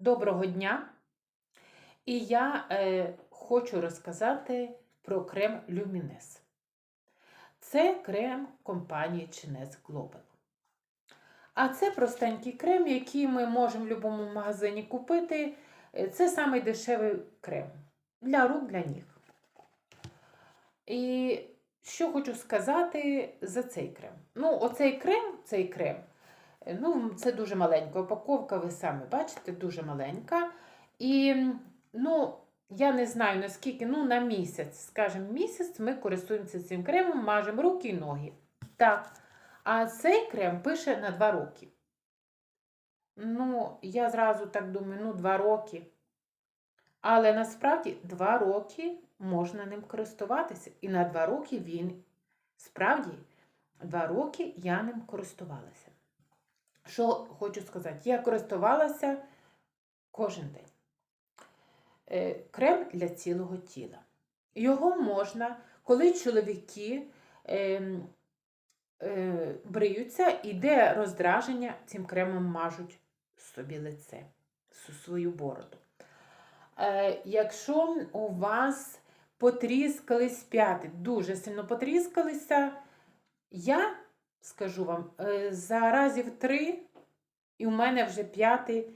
Доброго дня! І я е, хочу розказати про крем Lumines. Це крем компанії Chines Global. А це простенький крем, який ми можемо в будь-якому магазині купити. Е, Це самий дешевий крем для рук, для ніг. І що хочу сказати за цей крем. Ну, оцей крем, цей крем, ну, це дуже маленька упаковка, ви самі бачите, дуже маленька. І, ну, я не знаю наскільки, ну, на місяць, скажімо, місяць ми користуємося цим кремом, мажемо руки і ноги. Так. А цей крем пише на 2 роки. Ну, я зразу так думаю, ну, 2 роки. Але насправді 2 роки можна ним користуватися. І на 2 роки він справді 2 роки я ним користувалася. Що хочу сказати, я користувалася кожен день. Е, Крем для цілого тіла. Його можна, коли чоловіки е, е, бриються, іде роздраження, цим кремом мажуть собі лице, свою бороду. Е, якщо у вас потріскались п'яти, дуже сильно потріскалися, я скажу вам, е, за разів три, і у мене вже п'ятий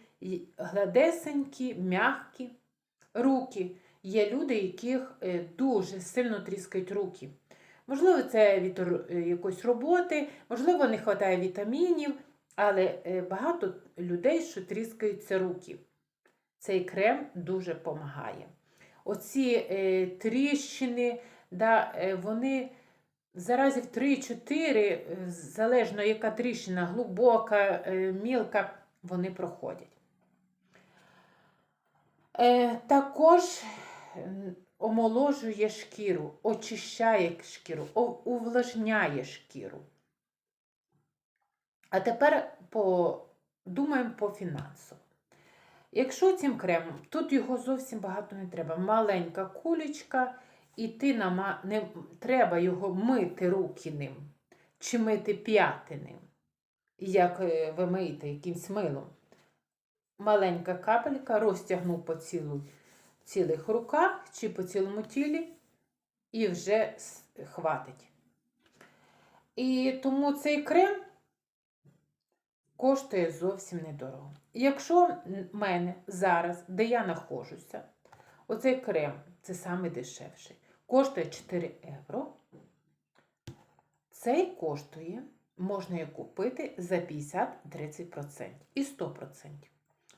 гладесенькі, м'які руки. Є люди, яких е, дуже сильно тріскають руки. Можливо, це від е, якоїсь роботи, можливо, не вистачає вітамінів, але багато людей, що тріскаються руки. Цей крем дуже допомагає. Оці тріщини, да, вони заразів 3-4, е, залежно яка тріщина, глибока, е, мілка, вони проходять. Е, також омоложує шкіру, очищає шкіру, увлажняє шкіру. А тепер подумаємо по фінансу. Якщо цим кремом, тут його зовсім багато не треба. Маленька кулечка, і ти нама... не треба його мити руки ним, чи мити п'яти ним, як е, ви миєте якимсь милом. Маленька капелька розтягнув по цілу, цілих руках чи по цілому тілі, і вже хватить. І тому цей крем коштує зовсім недорого. Якщо в мене зараз, де я знаходжуся, оцей крем, це саме дешевший, коштує 4 євро. Цей коштує, можна його купити за 50-30% і 100%.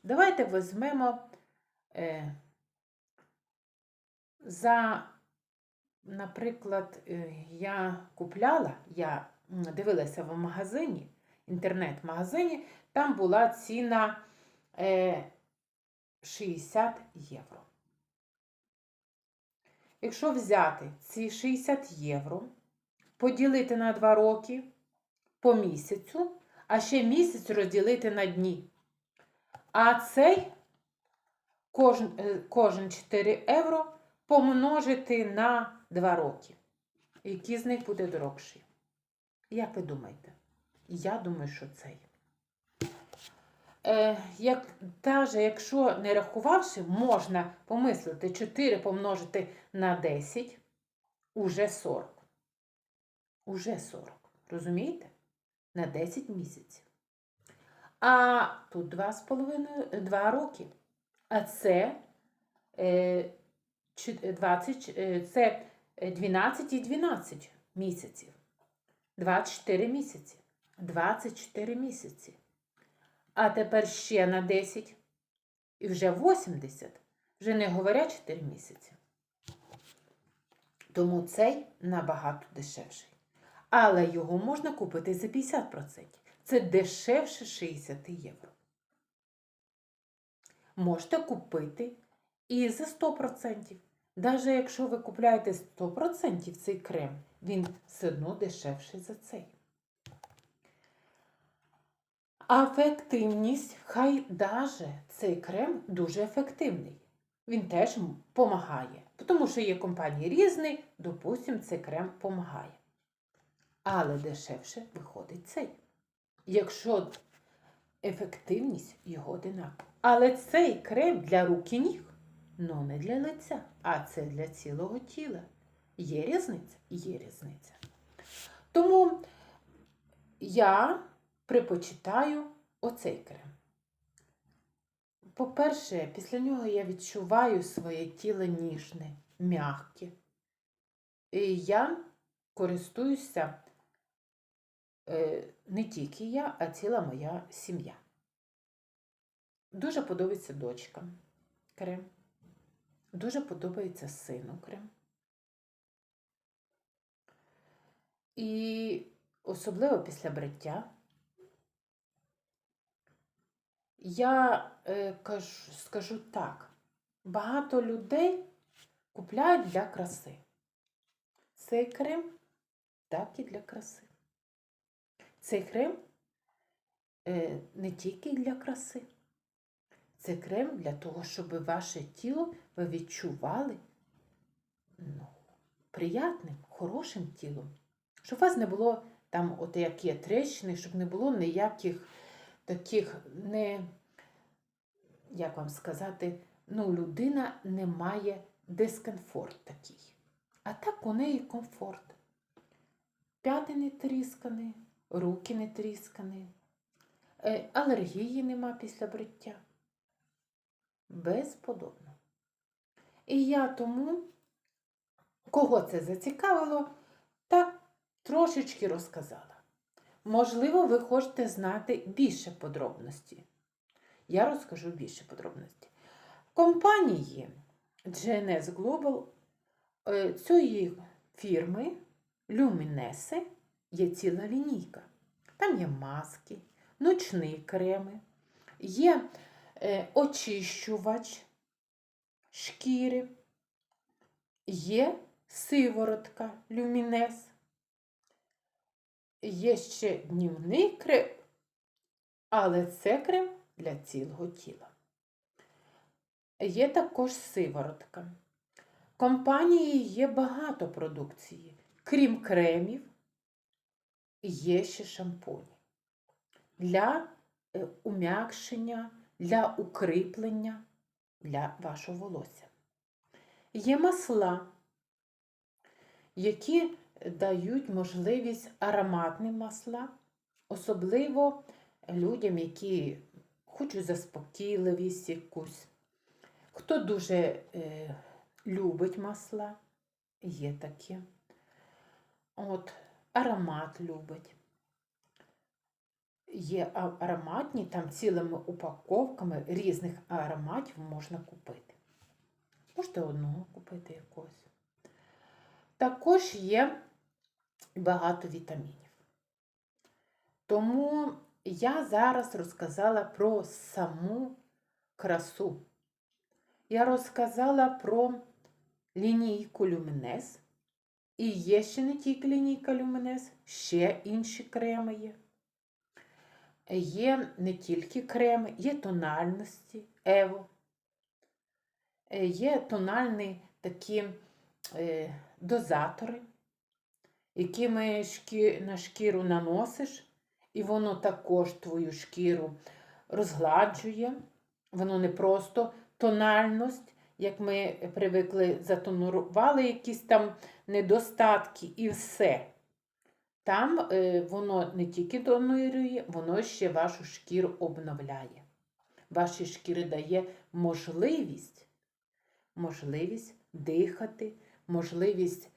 Давайте візьмемо е, за, наприклад, е, я купляла, я дивилася в магазині, інтернет-магазині, там була ціна е, 60 євро. Якщо взяти ці 60 євро, поділити на 2 роки по місяцю, а ще місяць розділити на дні. А цей кожен, е, кожен 4 євро помножити на 2 роки. Який з них буде дорогший? Як ви думаєте? Я думаю, що цей. Е, як, даже якщо не рахувавши, можна помислити 4 помножити на 10, уже 40. Уже 40. Розумієте? На 10 місяців. А тут 2,5 2 роки. А це, е, 20, е, це е, 12 і 12 місяців. 24 місяці. 24 місяці. А тепер ще на 10 і вже 80. Вже не говоря 4 місяці. Тому цей набагато дешевший. Але його можна купити за 50%. Це дешевше 60 євро. Можете купити і за 100%. Навіть якщо ви купляєте 100% цей крем, він все одно дешевший за цей. А ефективність, хай даже цей крем дуже ефективний. Він теж допомагає. Тому що є компанії різні, допустимо, цей крем допомагає. Але дешевше виходить цей. Якщо ефективність його одинакова. Але цей крем для рук і ніг, ну не для лиця, а це для цілого тіла. Є різниця? Є різниця. Тому я предпочитаю оцей крем. По-перше, після нього я відчуваю своє тіло ніжне, м'яке. І я користуюся е, не тільки я, а ціла моя сім'я. Дуже подобається дочкам крем. Дуже подобається сину крем. І особливо після бриття. Я е, кажу, скажу так, багато людей купляють для краси. Цей крем так і для краси. Цей крем е, не тільки для краси. Це крем для того, щоб ваше тіло ви відчували ну, приятним, хорошим тілом. Щоб у вас не було там, от як є трещини, щоб не було ніяких таких не, як вам сказати, ну, людина не має дискомфорт такий. А так у неї комфорт. П'яти не тріскані, руки не тріскані, е, алергії нема після бриття. Безподобно. І я тому, кого це зацікавило, так трошечки розказала. Можливо, ви хочете знати більше подробностей. Я розкажу більше подробностей. Компанії GNS Global е, цієї фірми Luminese є ціла лінійка. Там є маски, ночні креми, є е, очищувач шкіри, є сиворотка люмінес, є ще днівний крем, але це крем для цілого тіла. Є також сиворотка. Компанії є багато продукції. Крім кремів, є ще шампуні для е, ум'якшення, для укріплення для вашого волосся. Є масла, які дають можливість ароматні масла, особливо людям, які хочуть заспокійливість якусь. Хто дуже е, любить масла, є такі. От, аромат любить. Є ароматні, там цілими упаковками різних ароматів можна купити. Можете одного купити якогось. Також є багато вітамінів. Тому я зараз розказала про саму красу. Я розказала про лінійку Люмінес. І є ще не тільки лінійка Люмінес, ще інші креми є. Є не тільки креми, є тональності Ево. Е, Є тональні такі е, дозатори, які ми шкі, на шкіру наносиш, і воно також твою шкіру розгладжує. Воно не просто тональність, як ми привикли, затонували якісь там недостатки і все. Там е, воно не тільки тонує, воно ще вашу шкіру обновляє. Вашій шкірі дає можливість, можливість дихати, можливість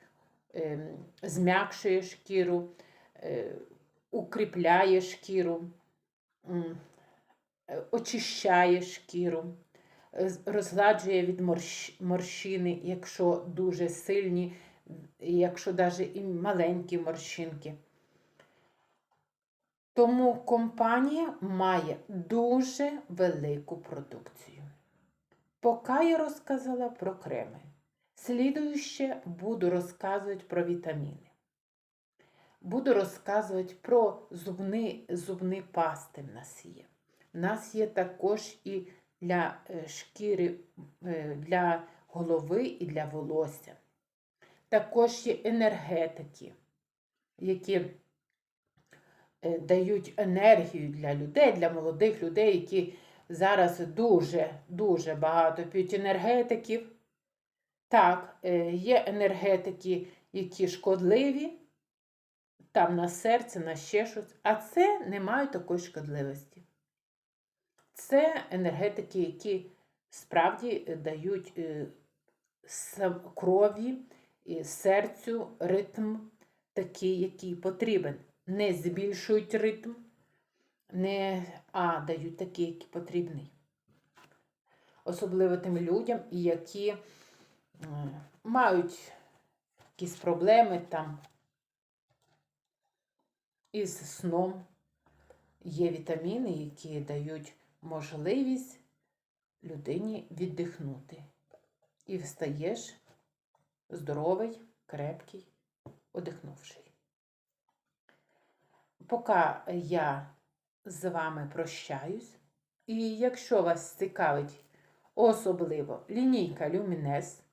зм'якшує шкіру, е, укріпляє шкіру, е, очищає шкіру, е, розгладжує від морщини, якщо дуже сильні, якщо навіть і маленькі морщинки. Тому компанія має дуже велику продукцію. Поки я розказала про креми, слідуюче буду розказувати про вітаміни. Буду розказувати про зубні, зубні пасти в нас є. У нас є також і для е, шкіри, е, для голови і для волосся. Також є енергетики, які е, дають енергію для людей, для молодих людей, які зараз дуже, дуже багато п'ють енергетиків. Так, е, є енергетики, які шкодливі, там на серце, на ще щось, а це не мають такої шкодливості. Це енергетики, які справді е, дають е, крові, і серцю ритм такий, який потрібен. Не збільшують ритм, не, а дають такий, який потрібний. Особливо тим людям, які мають якісь проблеми там із сном. Є вітаміни, які дають можливість людині віддихнути. І встаєш здоровий, крепкий, одихнувший. Поки я з вами прощаюсь, і якщо вас цікавить особливо лінійка Люмінес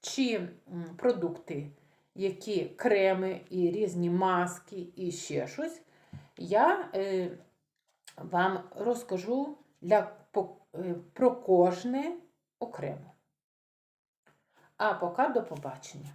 чи продукти, які креми і різні маски і ще щось, я е, вам розкажу для, по- е, про кожне окремо. А поки до побачення.